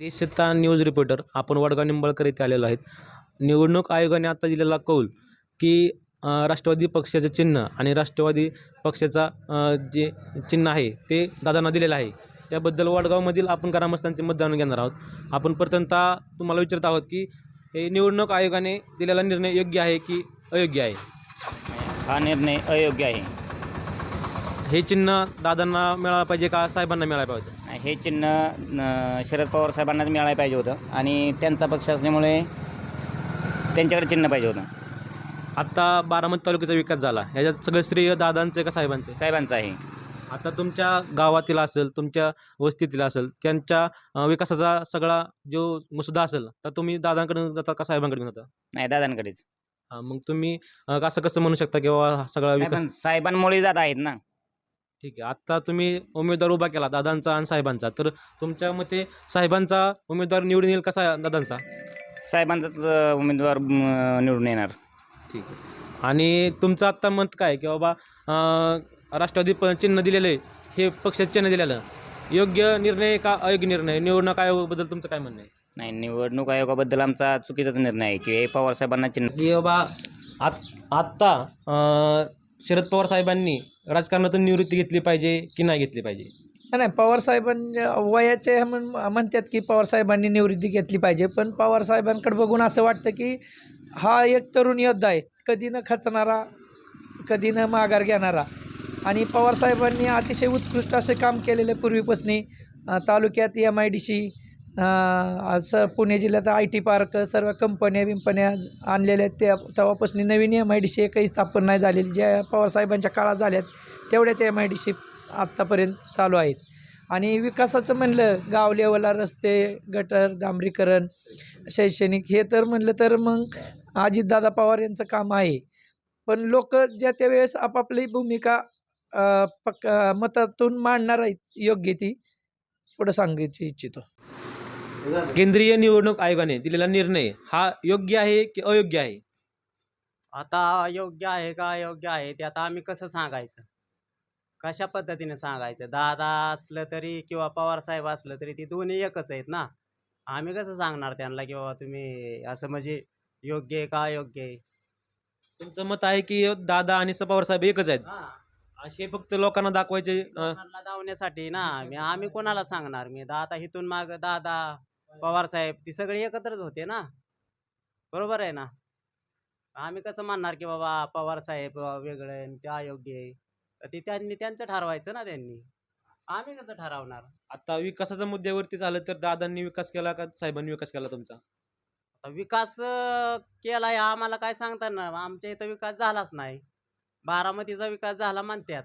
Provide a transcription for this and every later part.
देशता news reporter आपण वडगाव निंबाळकर येथे आलेलो आहेत. निवडणूक आयोगाने आता दिलेला कौल की राष्ट्रवादी पक्षाचे चिन्ह आणि राष्ट्रवादी पक्षाचा जे चिन्ह आहे ते दादांना दिलेलं आहे. त्याबद्दल वडगावमधील आपण ग्रामस्थांचे मत जाणून घेणार आहोत. आपण प्रथमतः तुम्हाला विचारत आहोत की हे निवडणूक आयोगाने दिलेला निर्णय योग्य आहे की अयोग्य आहे? हा निर्णय अयोग्य आहे. हे चिन्ह दादांना मिळालं पाहिजे का साहेबांना मिळालं पाहिजे? हे चिन्ह शरद पवार साहेबांनाच मिळायला पाहिजे होतं. आणि त्यांचा पक्ष असल्यामुळे त्यांच्याकडे चिन्ह पाहिजे होतं. आत्ता बारामती तालुक्याचा विकास झाला. ह्याच्यात सगळं श्रेय दादांचं का साहेबांचं? साहेबांचं आहे. आता तुमच्या गावातील असेल तुमच्या वस्तीतील असेल त्यांच्या विकासाचा सगळा जो मुसुदा असेल तर तुम्ही दादांकडे घेऊन जाता का साहेबांकडे घेऊन जाता? नाही दादांकडेच. हा, मग तुम्ही असं कसं म्हणू शकता की बाबा हा सगळा विकास साहेबांमुळे जात आहेत ना. ठीक आहे. आता तुम्ही उमेदवार उभा केला दादांचा आणि साहेबांचा. तर तुमच्या मते साहेबांचा उमेदवार निवडून येईल कसा दादांचा? साहेबांचाच अ, उमेदवार म, निवडून येणार. ठीक आहे. आणि तुमचं आत्ता मत काय? की बाबा अ, राष्ट्रवादी प चिन्ह दिलेलं आहे हे पक्षाचं चिन्ह दिलेलं. योग्य निर्णय का अयोग्य निर्णय? निवडणूक आयोगाबद्दल तुमचं काय म्हणणं आहे? नाही निवडणूक आयोगाबद्दल आमचा चुकीचाच निर्णय आहे की हे पवार साहेबांना चिन्ह की बाबा आत आत्ता अं, शरद पवार साहेबांनी राजकारणातून निवृत्ती घेतली पाहिजे की नाही घेतली पाहिजे? नाही, पवार साहेबांच्या वयाचे म्हण- म्हणतात की पवार साहेबांनी निवृत्ती घेतली पाहिजे. पण पवार साहेबांकडे बघून असं वाटतं की हा एक तरुण योद्धा आहे. कधी न खचणारा कधी न माघार घेणारा. आणि पवार साहेबांनी अतिशय उत्कृष्ट असे काम केलेले पूर्वीपासून तालुक्यात एम आय डी सी स पुणे जिल्ह्यात आय टी पार्क सर्व कंपन्या बिंपन्या आणलेल्या आहेत. त्या तेव्हापासून नवीन एम आय डी सी एकही स्थापन नाही झालेली. ज्या पवारसाहेबांच्या काळात झाल्यात तेवढ्याच एम आय डी सी आत्तापर्यंत चालू आहेत. आणि विकासाचं म्हणलं गाव लेवलला रस्ते गटर डांबरीकरण शैक्षणिक हे तर म्हणलं तर मग अजितदादा पवार यांचं काम आहे. पण लोक ज्या त्या वेळेस आपापली भूमिका पक्का पक मतातून मांडणार आहेत योग्य ती एवढं सांगायची इच्छितो. केंद्रीय निवडणूक आयोगाने दिलेला निर्णय हा योग्य आहे की अयोग्य आहे? आता योग्य आहे का अयोग्य आहे ते आता आम्ही कसं सांगायचं? कशा पद्धतीने सांगायचं? दादा असलं तरी किंवा पवार साहेब असलं तरी ती दोन्ही एकच आहेत ना? आम्ही कसं सांगणार त्यांना की बाबा तुम्ही असं म्हणजे योग्य आहे का अयोग्य आहे? तुमचं मत आहे की दादा आणि पवार साहेब एकच आहेत? हे. फक्त लोकांना दाखवायचे अं, धावण्यासाठी ना. मी आम्ही कोणाला सांगणार? मी दादा इथून माग दादा. पवार साहेब ती सगळी एकत्रच होते ना? बरोबर आहे ना? आम्ही कसं म्हणणार की बाबा पवार साहेब वेगळं आहे आणि ते अयोग्य आहे. तर ते त्यांनी त्यांचं ठरवायचं ना त्यांनी? आम्ही कसं ठरवणार? आता विकासाच्या मुद्द्यावरती झालं तर दादांनी विकास केला का साहेबांनी विकास केला तुमचा? आता विकास अं, केलाय. आम्हाला काय सांगता येणार? आमच्या इथं विकास झालाच नाही. बारामतीचा विकास झाला म्हणतात.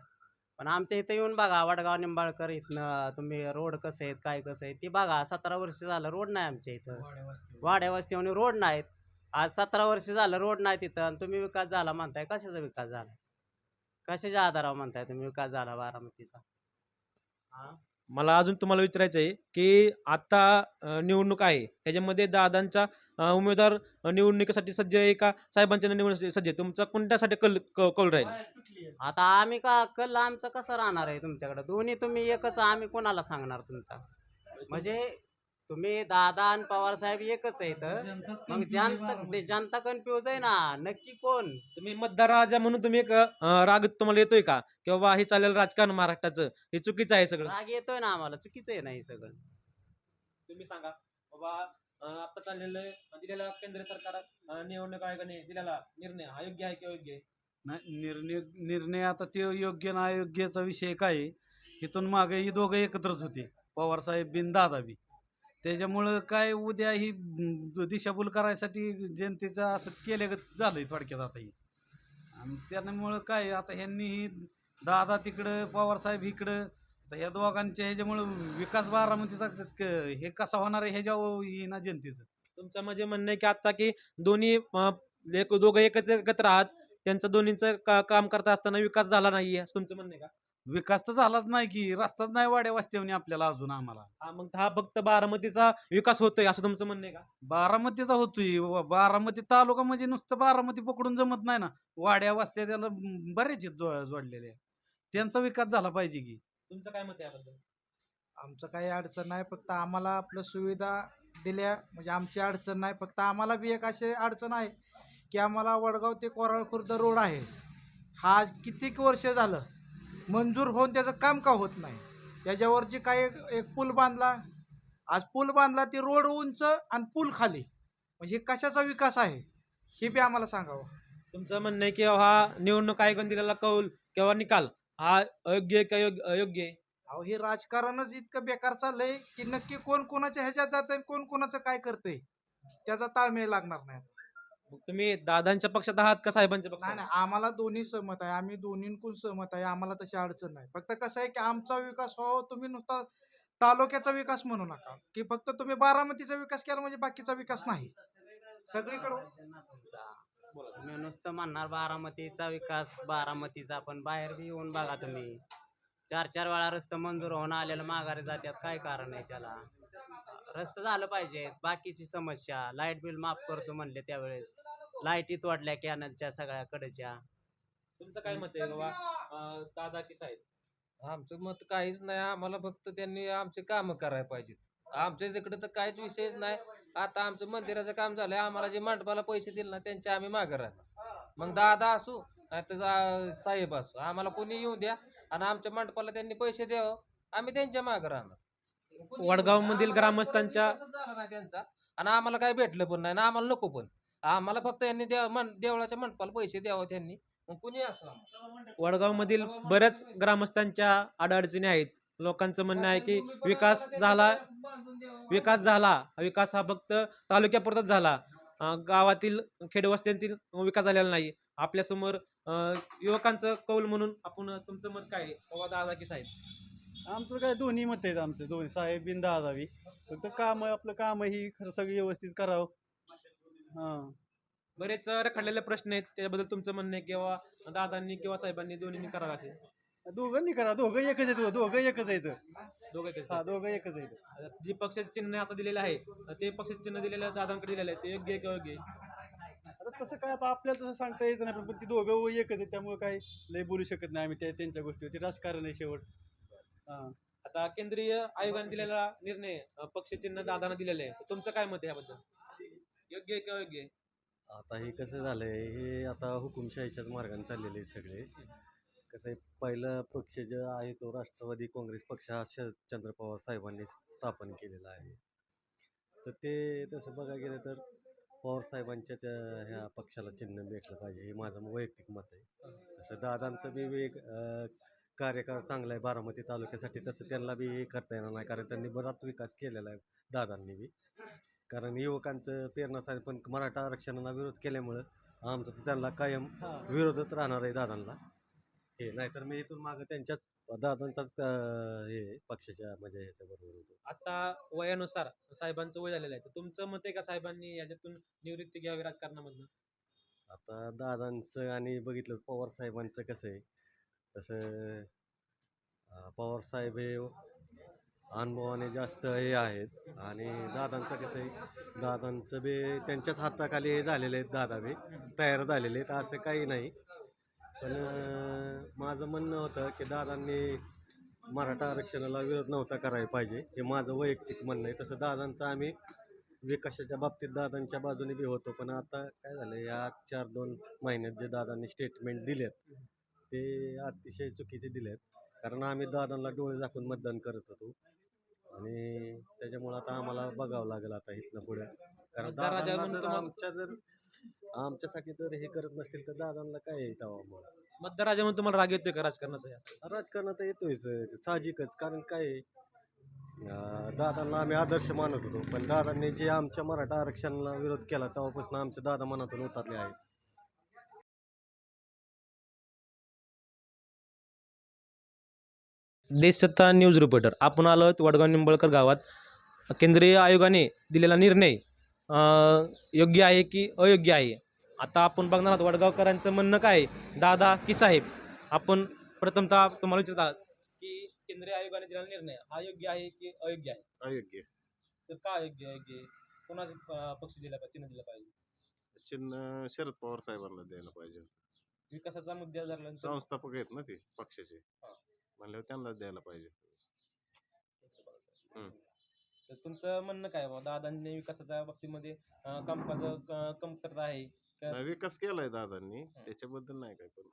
पण आमच्या इथं येऊन बघा वडगाव निंबाळकर इथनं तुम्ही रोड कसं आहेत काय कसं आहे ते बघा. सतरा वर्ष झालं रोड नाही आमच्या इथं. वाड्या वस्तीवर रोड नाहीत. आज सतरा वर्ष झालं रोड नाही तिथं आणि तुम्ही विकास झाला म्हणताय. कशाचा विकास झाला? कशाच्या आधारावर म्हणताय तुम्ही विकास झाला बारामतीचा? हा? मला अजून तुम्हाला विचारायचं आहे की आता निवडणूक आहे. त्याच्यामध्ये दादांच्या उमेदवार निवडणुकीसाठी सज्ज आहे का? साहेबांच्या निवडणुकीसाठी सज्ज आहे? तुमचा कोणत्यासाठी कल क- कौल राहील? आता आम्ही का कल आमचं कसं राहणार आहे तुमच्याकडे? दोन्ही तुम्ही एकच आम्ही कोणाला सांगणार तुमचा? म्हणजे तुम्ही दादा आणि पवार साहेब एकच आहेत मग जनता ते जनता कन्फ्युज आहे ना? नक्की कोण? तुम्ही मतदार राजा म्हणून तुम्ही एक अं, राग तुम्हाला येतोय का? की बाबा हे चालेल राजकारण महाराष्ट्राचं हे चुकीचं आहे सगळं? राग येतोय ना आम्हाला चुकीचं आहे ना हे सगळं. तुम्ही सांगा बाबा अं, आता चाललेलं आहे, दिलेला केंद्र सरकार अं, निवडणूक आयोगाने दिलेला निर्णय अयोग्य आहे की अयोग्य आहे? नाही निर्णय निर्णय आता ते योग्य ना अयोग्याचा विषय काय आहे? इथून मागे ही दोघं एकत्रच होते पवार साहेब बिन दादा बी. त्याच्यामुळं काय उद्या ही दिशाभूल करायसाठी जनतेचं असं केलं झालंय थोडक्यात आता ही. आणि त्यामुळं काय आता ह्यांनी ही दादा तिकडं पवारसाहेब इकडं तर ह्या दोघांच्या ह्याच्यामुळं विकास बारामतीचा क- हे कसा होणार आहे ह्याच्यावर ही ना जनतेचं. तुमचं म्हणजे म्हणणं आहे की आता की दोन्ही अं, एक दोघं एकच एकत्र आहात त्यांचं दोन्हीचं का, काम करता असताना विकास झाला नाहीये असं तुमचं म्हणणं आहे का? विकास तर झालाच नाही की रस्ताच नाही वाड्या वस्त्यावनी आपल्याला अजून आम्हाला. हा मग हा फक्त बारामतीचा विकास होतोय असं तुमचं म्हणणं आहे का? बारामतीचा होतोय. व- बारामती तालुका म्हणजे नुसतं बारामती पकडून जमत नाही ना. वाड्या वस्त्या त्याला बरेच आहेत जो- जोडलेले. त्यांचा विकास झाला पाहिजे की. तुमचं काय मत आहे याबद्दल? आमचं काही अडचण नाही फक्त आम्हाला आपलं सुविधा दिल्या म्हणजे आमची अडचण नाही फक्त आम्हाला बी एक अशी अडचण आहे की आम्हाला वडगाव ते कोराळ खुर्द रोड आहे. हा कितीक वर्ष झालं? मंजूर होऊन त्याचं काम का होत नाही? त्याच्यावर जे काही एक पूल बांधला आज पूल बांधला ते रोड उंच आणि पूल खाली. म्हणजे कशाचा विकास आहे? हे बी आम्हाला सांगावं. तुमचं म्हणणं आहे की हा निवडणूक आयोगाने दिलेला कौल किंवा निकाल हा अयोग्य आहे का योग्य अयोग्य आहे? अहो हे राजकारणच इतकं बेकार चाललंय की नक्की कोण कोणाच्या ह्याच्यात जात कोण कोणाचं काय करतंय? त्याचा ताळमेळ लागणार नाही मग तुम्ही दादांच्या पक्षात आहात का साहेबांच्या नाही पक्षात? नाही आम्हाला दोन्ही सहमत आहे. आम्ही दोन्हींकडून सहमत आहे. आम्हाला तशी अडचण नाही. फक्त कसं आहे की आमचा विकास व्हावा तुम्ही नुसता तालुक्याचा विकास म्हणू नका. की फक्त तुम्ही बारामतीचा विकास केला म्हणजे बाकीचा विकास नाही. सगळीकडं. तुम्ही नुसतं म्हणणार बारामतीचा विकास बारामतीचा पण बाहेर बी येऊन बघा तुम्ही. चार चार वेळा रस्ते मंजूर होऊन आलेलं माघारी जात्यात. काय कारण आहे त्याला? रस्ते झालं पाहिजे. बाकीची समस्या. लाइट बिल माफ करतो म्हणले त्यावेळेस. लाईटी तोडल्या कॅनलच्या सगळ्या कडच्या तुमचं काय मत आहे बाबा? अं, दादा की साहेब? आमचं मत काहीच नाही. आम्हाला फक्त त्यांनी आमचे काम करायला पाहिजेत. आमच्या तिकडे तर काहीच विषयच नाही. आता आमचं मंदिराचं काम झालंय. आम्हाला जे मंडपाला पैसे दिले ना त्यांचे आम्ही मागे राहणार. मग दादा असू नाही तर जा- साहेब असू. आम्हाला कोणी येऊ द्या आणि आमच्या मंडपाला त्यांनी पैसे द्यावं. आम्ही त्यांच्या मागे राहणार. द्या. आम्हाला ग्रामस्थांच्या- कोणी विकासच झाला नाही त्यांचा. आणि आम्हाला काही भेटलं पण नाही. आणि आम्हाला नको पण. आम्हाला फक्त यांनी देव मन देवळाच्या मंडपाला पैसे द्यावं त्यांनी मग कुणी असू आम्हाला. वडगावमधील बऱ्याच ग्रामस्थांच्या अडचणी आहेत. लोकांचं म्हणणं आहे की विकास झाला विकास झाला. विकास हा फक्त तालुक्यापुरताच झाला. अं, गावातील खेडवस्त्यांतील विकास झालेला नाही. आपल्यासमोर अं, युवकांचं कौल म्हणून आपण तुमचं मत काय आहे? बाबा दादा की साहेब. आमचं काय दोन्ही मत आहेत आमचं. दोन्ही साहेब बिन दादावी फक्त काम आपलं काम ही खरं सगळं व्यवस्थित करावं. हां. बरेच रखडलेले प्रश्न आहेत. त्याबद्दल तुमचं म्हणणं आहे किंवा दादांनी किंवा साहेबांनी दोन्हींनी करावं असे दोघांनी करा. दोघं एकच आहेत दोघं एकच आहेत. दोघं हा दोघं एकच आहेत. जे पक्षाचे चिन्ह आता दिलेलं आहे ते पक्षाचे चिन्ह दिलेलं दादांकडे दिलेलं आहे. ते योग्य आहे की अयोग्य आहे? आता तसं काय आता आपल्याला तसं सांगता यायचं नाही पण- ती दोघं एकच आहेत. त्यामुळे काय लय बोलू शकत नाही आम्ही त्या त्यांच्या गोष्टीवर ते राजकारण आहे शेवट. हां आता केंद्रीय आयोगाने दिलेला निर्णय पक्ष चिन्ह दादांना दिलेलं आहे. तुमचं काय मत आहे याबद्दल? योग्य आहे की अयोग्य आहे? आता हे कसं झालंय हे आता हुकुमशाहीच्याच मार्गाने चाललेले आहेत सगळे. कसं आहे पहिला पक्ष जो आहे तो राष्ट्रवादी काँग्रेस पक्ष हा शरदचंद्र पवार साहेबांनी स्थापन केलेला आहे. तर ते तसं बघायला गेलं तर पवार साहेबांच्या त्या ह्या पक्षाला चिन्ह भेटलं पाहिजे हे माझं वैयक्तिक मत आहे. तसं दादांचं बी वेग अं, कार्यकाळ चांगला आहे बारामती तालुक्यासाठी तसं त्यांना बी हे करता येणार नाही कारण त्यांनी बराच विकास केलेला आहे दादांनी बी. कारण युवकांचं प्रेरणास्थान पण मराठा आरक्षणाला विरोध केल्यामुळं आमचं तर त्यांना कायम विरोधच राहणार आहे दादांना. हे नाहीतर मी इथून मागं त्यांच्याच दादांचाच अं, हे पक्षाच्या म्हणजे ह्याच्याबरोबर होतो. आता वयानुसार साहेबांचं वय झालेलं आहे तर तुमचं मत आहे का साहेबांनी याच्यातून निवृत्ती घ्यावी राजकारणामधून? आता दादांचं आणि बघितलं पवार साहेबांचं कसं आहे तसं पवारसाहेब पवार साहेब हे अनुभवाने जास्त हे आहेत. आणि दादांचं कसं आहे दादांचं बी त्यांच्याच हाताखाली हे झालेले आहेत दादा बी तयार झालेले आहेत असं काही नाही. पण माझं म्हणणं होतं की दादांनी मराठा आरक्षणाला विरोध नव्हता करायला पाहिजे. हे माझं वैयक्तिक म्हणणं आहे. तसं दादांचं आम्ही विकासाच्या बाबतीत दादांच्या बाजूने बी होतो. पण आता काय झालं या चार दोन महिन्यात जे दादांनी स्टेटमेंट दिलेत ते अतिशय चुकीचे दिलेत. कारण आम्ही दादांना डोळे झाकून मतदान करत होतो. आणि त्याच्यामुळे आता आम्हाला बघावं लागेल आता इथनं पुढे. कारण दादांना जर आमच्या जर आमच्यासाठी जर हे करत नसतील तर दादांना काय येतं मतदार राजा म्हणून तुम्हाला राग येतोय का राजकारणाचा? राजकारणात येतोय साहजिकच. कारण काय आहे, अं, दादांना आम्ही आदर्श मानत होतो. पण दादांनी जे आमच्या मराठा आरक्षणाला विरोध केला तेव्हापासून आमचे दादा मनातून उतरले आहे देशसत्ता न्यूज रिपोर्टर. आपण आलो आहोत वडगाव निंबाळकर गावात. केंद्रीय आयोगाने दिलेला निर्णय योग्य आहे की अयोग्य आहे? आता आपण बघणार आहोत वडगावकरांचं म्हणणं काय? दादा की साहेब? आपण प्रथमतः तुम्हाला विचारत आहात की केंद्रीय आयोगाने दिलेला निर्णय हा योग्य आहे की अयोग्य आहे? अयोग्य तर का अयोग्य आहे योग्य आहे? कोणाचा पक्ष दिला पाहिजे चिन्ह दिलं पाहिजे? चिन्ह शरद पवार साहेबांना द्यायला पाहिजे. विकासाचा मुद्दा संस्थापक आहेत ना ते पक्षाचे. म्हणल्यावर त्यांनाच द्यायला पाहिजे. हम्म. तर तुमचं म्हणणं काय बा दादांनी विकासाच्या बाबतीमध्ये अं, कामकाज क- कमतरता आहे का- नाही, विकास केलाय दादांनी. त्याच्याबद्दल नाही काय पण.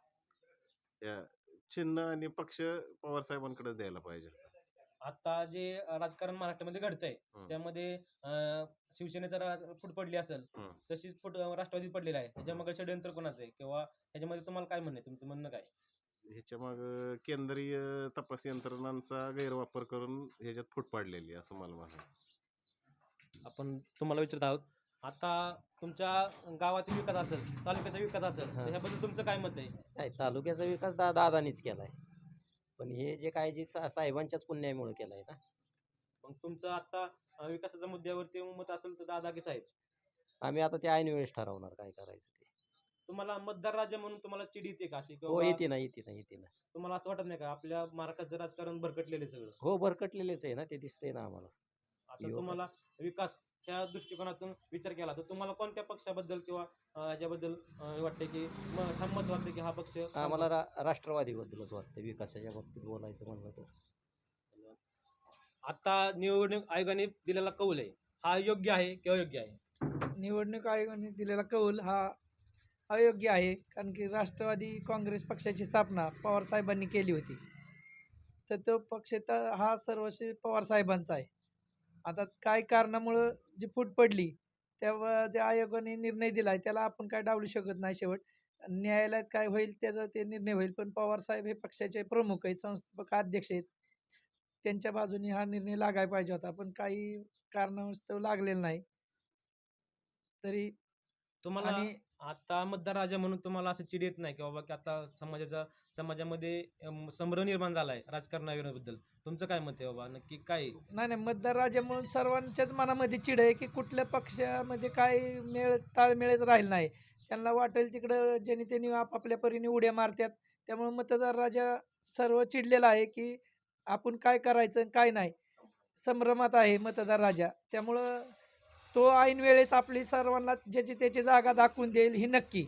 या चिन्ह आणि पक्ष पवार साहेबांकडे द्यायला पाहिजे. आता जे राजकारण महाराष्ट्रामध्ये घडतंय हम्म. त्यामध्ये अं, शिवसेनेचा रा- फूट पडली असेल हम्म. तशीच फूट अं, राष्ट्रवादी पडलेला आहे. त्याच्यामध्ये षडयंत्र कोणाचं आहे? किंवा ह्याच्यामध्ये तुम्हाला काय म्हणणं आहे? तुमचं म्हणणं काय? ह्याच्या माग केंद्रीय तपास यंत्रणांचा गैरवापर करून ह्याच्यात फूट पाडलेली आहे असं मला म्हणायचं आपण तुम्हाला विचारत आहोत. आता तुमच्या गावातील विकास असेल तालुक्याचा विकास असेल तर. ह्याबद्दल तुमचं काय मत आहे? नाही तालुक्याचा विकास दा दादानीच केलाय. पण हे जे काय जे सा- साहेबांच्याच पुण्यामुळे केलाय ना. मग तुमचं आता अं, विकासाच्या मुद्द्यावरती मत असेल तर दादा की साहेब. आम्ही आता ते ऐन वेळेस ठरवणार काय करायचं ते. तुम्हाला मतदार राज्य म्हणून तुम्हाला चिड येते का अशी? हो किंवा येते ना येते ना येते ना. तुम्हाला असं वाटत नाही का? आपल्या महाराष्ट्राचं राजकारण भरकटलेलं आहे सगळं. हो भरकटलेलेच आहे ना ते दिसतंय ना आम्हाला. आता युवक- तुम्हाला विकास ह्या दृष्टिकोनातून विचार केला तर तुम्हाला कोणत्या पक्षाबद्दल किंवा अं, याच्याबद्दल अं, वाटते की म- ठाम मत वाटते की हा पक्ष आम्हाला रा राष्ट्रवादीबद्दलच वाटतं विकासाच्या बाबतीत बोलायचं म्हणलं तर. आता निवडणूक आयोगाने दिलेला कौल आहे. हा योग्य आहे किंवा योग्य आहे? निवडणूक आयोगाने दिलेला कौल हा अयोग्य आहे कारण की राष्ट्रवादी काँग्रेस पक्षाची स्थापना पवार साहेबांनी केली होती. तर तो पक्ष तर हा सर्वस्वी पवार साहेबांचा आहे. आता काय कारणामुळं जी फूट पडली तेव्हा जे आयोगाने निर्णय दिला आहे त्याला आपण काय डावलू शकत नाही शेवट. न्यायालयात काय होईल त्याचा ते निर्णय होईल पण पवार साहेब हे पक्षाचे प्रमुख आहेत संस्थापक अध्यक्ष आहेत. त्यांच्या बाजूने हा निर्णय लागायला पाहिजे होता पण काही कारणास्तव लागलेला नाही. तरी तुम्हाला आणि आता मतदार राजा म्हणून तुम्हाला असं चिड येत नाही की बाबा की आता समाजाचा समाजामध्ये संभ्रम निर्माण झाला आहे राजकारणाबद्दल तुमचं काय मत आहे बाबा? नक्की काय? नाही नाही मतदार राजा म्हणून सर्वांच्याच मनामध्ये चिड आहे की कुठल्या पक्षामध्ये काय मेळ ताळमेळच राहील नाही. त्यांना वाटेल तिकडं जनतेने आपापल्या परीने उड्या मारतात त्यामुळे मतदार राजा सर्व चिडलेला आहे की आपण काय करायचं काय नाही. संभ्रमात आहे मतदार राजा त्यामुळं तो ऐन वेळेस आपली सर्वांना ज्याची त्याची जागा दाखवून देईल ही नक्की.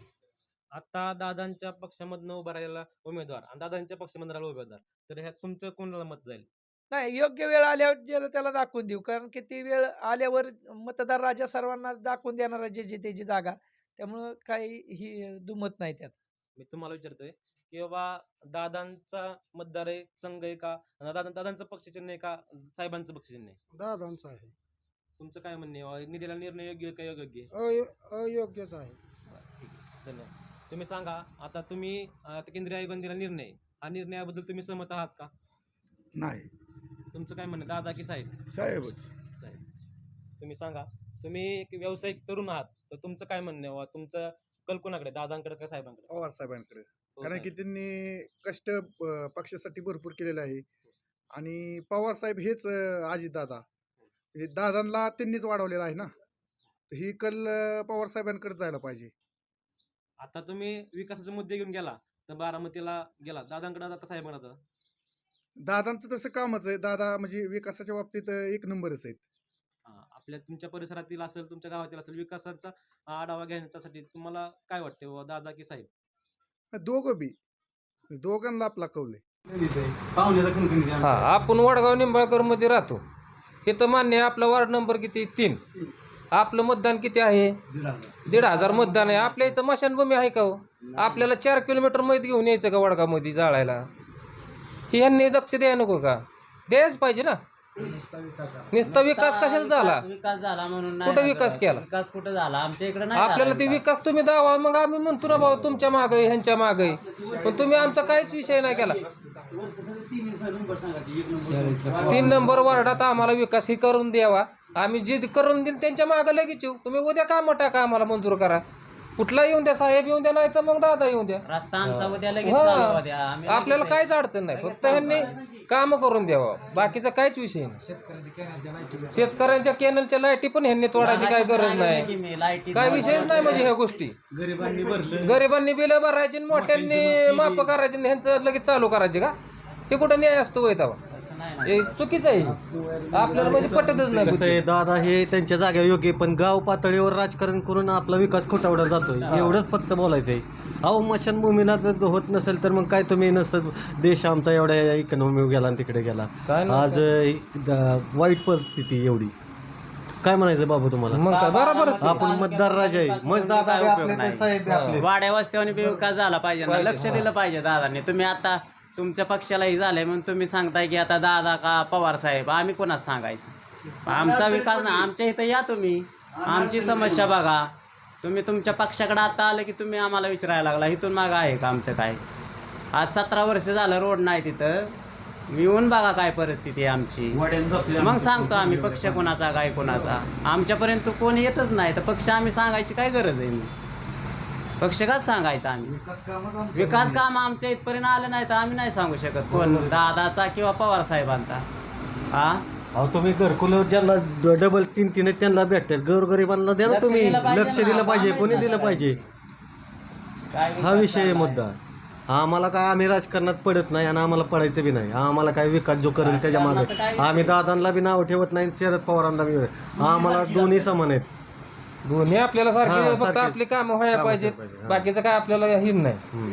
आता दादांच्या पक्षामधनं उभा राहिलेला उमेदवार आणि दादांच्या पक्षामधून राहिलेला उमेदवार. तर ह्यात तुमचं कोणाला मत जाईल? नाही योग्य वेळ आल्यावर ज्याला त्याला दाखवून देऊ. कारण की ती वेळ आल्यावर मतदार राजा सर्वांना दाखवून देणार आहे ज्याची त्याची जागा. त्यामुळं काही ही दुमत नाही त्यात. मी तुम्हाला विचारतोय की बाबा दादांचा मतदार आहे संघ आहे का? दादा दादांचं पक्षचिन्ह आहे का? साहेबांचं पक्षचिन्ह आहे? दादांचा आहे. तुमचं काय म्हणणे? आहे? निधीला निर्णय योग्य आहे का योग्य आहे? अयो अयोग्यच आहे. धन्यवाद. तुम्ही सांगा आता तुम्ही अं, आता केंद्रीय निर्णय हा निर्णयाबद्दल तुम्ही सहमत आहात का? नाही. तुमचं काय म्हणणं? आहे? दादा की साहेब? साहेबच. साहेब. तुम्ही सांगा तुम्ही एक व्यावसायिक तरुण आहात तर तुमचं काय म्हणणं आहे? तुमचं कल कोणाकडे? दादांकडे का साहेबांकडे? पवार साहेबांकडे. हो कारण की साहेब. त्यांनी कष्ट अं, पक्षासाठी भरपूर केलेले आहे. आणि पवार साहेब हेच अजित दादा हे दादांना त्यांनीच वाढवलेलं आहे ना? तर ही कल पवार साहेबांकडे जायला पाहिजे. आता तुम्ही विकासाचे मुद्दे घेऊन गेला तर बारामतीला गेला. दादांकडे आता साहेबांकडे आता. दादांचं तसं कामच आहे. दादा म्हणजे विकासाच्या बाबतीत एक नंबरच आहेत. हा, आपल्या तुमच्या परिसरातील असेल तुमच्या गावातील असेल विकासाचा आढावा घेण्यासाठी तुम्हाला काय वाटते बाबा दादा की साहेब? दोघं बी. दोघांना आपला कौल आहे. हा आपण वडगाव निंबाळकरमध्ये राहतो. हे तर मान्य आहे आपला वार्ड नंबर किती तीन. आपलं मतदान किती आहे? दीड हजार मतदान आहे. आपल्या इथं मशानभूमी आहे का हो? आपल्याला चार किलोमीटरमध्ये घेऊन यायचं का वडगामध्ये जाळायला? ही ह्यांनी दक्ष द्याय नको का? द्यायच पाहिजे ना. नुसता विकास कशाचा झाला? विकास झाला म्हणून नाही कुठं विकास. केला? विकास कुठं झाला? आमच्या इकडे नाही आपल्याला झाला ते विकास. तुम्ही दावा मग आम्ही म्हणतो ना भाऊ तुमच्या मागं ह्यांच्या मागं. पण तुम्ही आमचा काहीच विषय नाही केला. तीन नंबर वार्डात आम्हाला विकास ही करून द्यावा. आम्ही जे करून देईल त्यांच्या मागं लगेच येऊ. तुम्ही उद्या काम टाका आम्हाला मंजूर करा. कुठला येऊन द्या साहेब येऊन द्या नाही तर मग दादा येऊन द्या. रस्ता आमचा उद्या लगेच हा. चालू होऊ द्या. आम्ही लगेच आपल्याला. काहीच अडचण नाही. फक्त ह्यांनी काम करून द्यावं. बाकीचा काहीच विषय नाही. शेतकऱ्यांच्या कॅनलच्या लाईटी पण ह्यांनी तोडायची काय गरज सांगितलं की नाही मी काय विषयच नाही म्हणजे ह्या गोष्टी. गरिबांनी बिलं भरायची आणि मोठ्यांनी माफ करायची आणि ह्यांचं लगेच चालू करायचे का? हे कुठं न्याय असतो ना. हे चुकीचं आहे. आपल्याला म्हणजे पटतच नाही कसं आहे. दादा हे त्यांच्या जागेवर योग्य आहे, पण गाव पातळीवर राजकारण करून आपला विकास खोटावला जातोय. एवढंच फक्त बोलायचं आहे अहो मशानभूमीला जर होत नसेल तर मग काय तुम्ही नसतं देश आमचा एवढ्या इकॉनॉमी गेला आणि तिकडे गेला. काय नाही, आज अ, द- वाईट परिस्थिती एवढी. काय म्हणायचं बाबू तुम्हाला? मग काय बरोबरच आहे. आपण मतदार राजा आहे. मग दादा उपयोग नाही. वाड्या वस्त्याने बी विकास झाला पाहिजे ना. लक्ष. दिलं पाहिजे दादांनी. तुम्ही आता तुमच्या पक्षालाही झालंय म्हणून तुम्ही सांगताय की आता दादा का पवार साहेब आम्ही कोणाच सांगायचं? आमचा विकास ना आमच्या इथं या तुम्ही. आमची समस्या बघा. तुम्ही तुमच्या पक्षाकडे आता आलं की तुम्ही आम्हाला विचारायला लागला. इथून मागं आहे का आमचं काय? आज सतरा वर्ष झालं रोड नाही तिथं. येऊन बघा काय परिस्थिती आहे आमची. मग सांगतो आम्ही पक्ष कोणाचा काय कोणाचा. आमच्यापर्यंत कोण येतच नाही. तर पक्ष आम्ही सांगायची काय गरज आहे? मग पक्ष काच सांगायचं आम्ही? विकास काम आमच्या इथपर्यंत आलं नाही तर आम्ही नाही सांगू शकत. कोण? दादाचा किंवा पवार साहेबांचा. हा? अहो तुम्ही घरकुल ज्यांना ड- डबल तीन तीन आहेत त्यांना भेटतात गोरगरिबांना द्या ना लक्ष तुम्ही. दिलं पाहिजे लक्ष ना, दिलं पाहिजे. कोणी दिलं. पाहिजे? काय हा विकास विषय आहे चाललाय? मुद्दा. आम्हाला काय आम्ही राजकारणात पडत नाही आणि आम्हाला पडायचं बी नाही. आम्हाला काय विकास जो करेल त्याच्यामागे. राजकारणाचं काय आम्ही दादांना बी नाव ठेवत नाही शरद पवारांना बी आम्हाला दोन्ही समान आहेत. दोन्ही आपल्याला हा, सारखे फक्त सारखे. आपली कामं व्हायला कामं पाहिजेत पाहिजे, हा. बाकीचं काय आपल्याला हिन नाही हम्म.